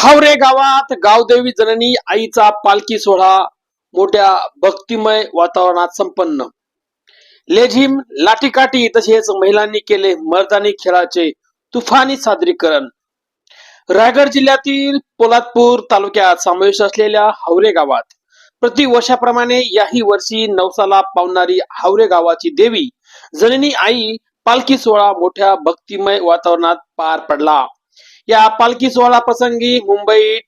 हावरे गावात गावदेवी जननी आईचा पालखी सोहळा मोठ्या भक्तिमय वातावरणात संपन्न. लेझिम लाठीकाठी तसेच महिलांनी केले मर्दानी खेळाचे तुफानी सादरीकरण. रायगड जिल्ह्यातील पोलादपूर तालुक्यात समावेश असलेल्या हावरे गावात प्रति वर्षाप्रमाणे याही वर्षी नवसाला पावणारी हावरे गावाची देवी जननी आई पालखी सोहळा मोठ्या भक्तिमय वातावरणात पार पडला. या पालखी सोहळा प्रसंगी मुंबई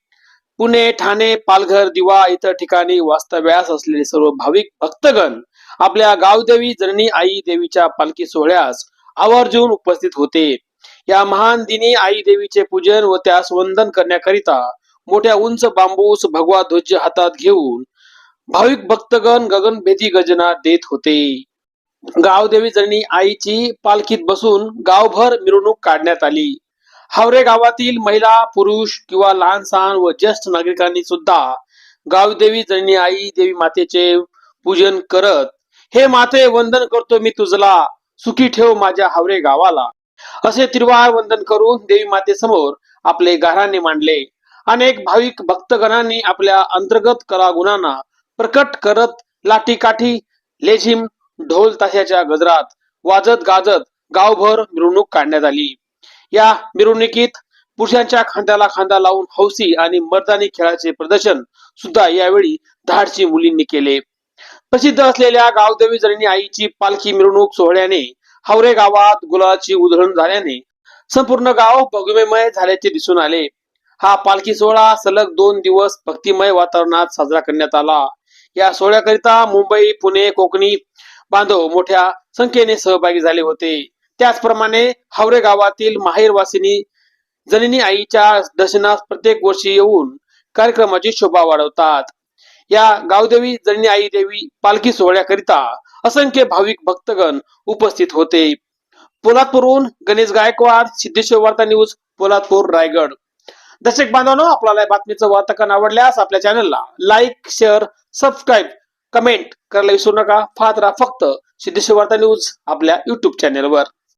पुणे ठाणे पालघर दिवा इतर ठिकाणी वास्तव्यास असलेले सर्व भाविक भक्तगण आपल्या गावदेवी जननी आई देवीच्या पालखी सोहळ्यास आवर्जून उपस्थित होते. या महान दिनी आई देवीचे पूजन व त्यास वंदन करण्याकरिता मोठ्या उंच बांबूस भगवा ध्वज हातात घेऊन भाविक भक्तगण गगनभेदी गजना देत होते. गावदेवी जननी आईची पालखीत बसून गावभर मिरवणूक काढण्यात आली. हावरे गावातील महिला पुरुष किंवा लहान सहान व ज्येष्ठ नागरिकांनी सुद्धा गावदेवी जणी आई देवी मातेचे पूजन करत हे माते वंदन करतो मी तुझला. सुखी ठेव माझ्या हावरे गावाला. असे त्रिवार वंदन करून देवी मातेसमोर आपले गाराने मांडले. अनेक भाविक भक्तगणांनी आपल्या अंतर्गत कलागुणांना प्रकट करत लाठी काठी लेझिम ढोल ताशाच्या गजरात वाजत गाजत गावभर मिरवणूक काढण्यात आली. या मिरवणुकीत पुरुषांच्या खांद्याला खांदा लावून हौसी आणि मर्दानी खेळाचे प्रदर्शन सुद्धा यावेळी धाडची मुलींनी केले. प्रसिद्ध असलेल्या गावदेवी जननी आईची पालखी मिरवणूक सोहळ्याने हावरे गावात गुलाची उधळण झाल्याने संपूर्ण गाव भगवेमय झाल्याचे दिसून आले. हा पालखी सोहळा सलग दोन दिवस भक्तिमय वातावरणात साजरा करण्यात आला. या सोहळ्याकरिता मुंबई पुणे कोकणी बांधव मोठ्या संख्येने सहभागी झाले होते. त्याचप्रमाणे हावरे गावातील माहेरवासिनी जननी आईच्या दर्शनास प्रत्येक वर्षी येऊन कार्यक्रमाची शोभा वाढवतात. या गावदेवी जननी आई देवी पालखी सोहळ्याकरिता असंख्य भाविक भक्तगण उपस्थित होते. पोलादपूरहून गणेश गायकवाड सिद्धेश्वर वार्ता न्यूज पोलादपूर रायगड. दर्शक बांधवांनो आपल्याला या बातमीचं वार्ताकन आवडल्यास आपल्या चॅनलला लाईक शेअर सबस्क्राईब कमेंट करायला विसरू नका. पाहत राहा फक्त सिद्धेश्वर वार्ता न्यूज आपल्या युट्यूब चॅनेलवर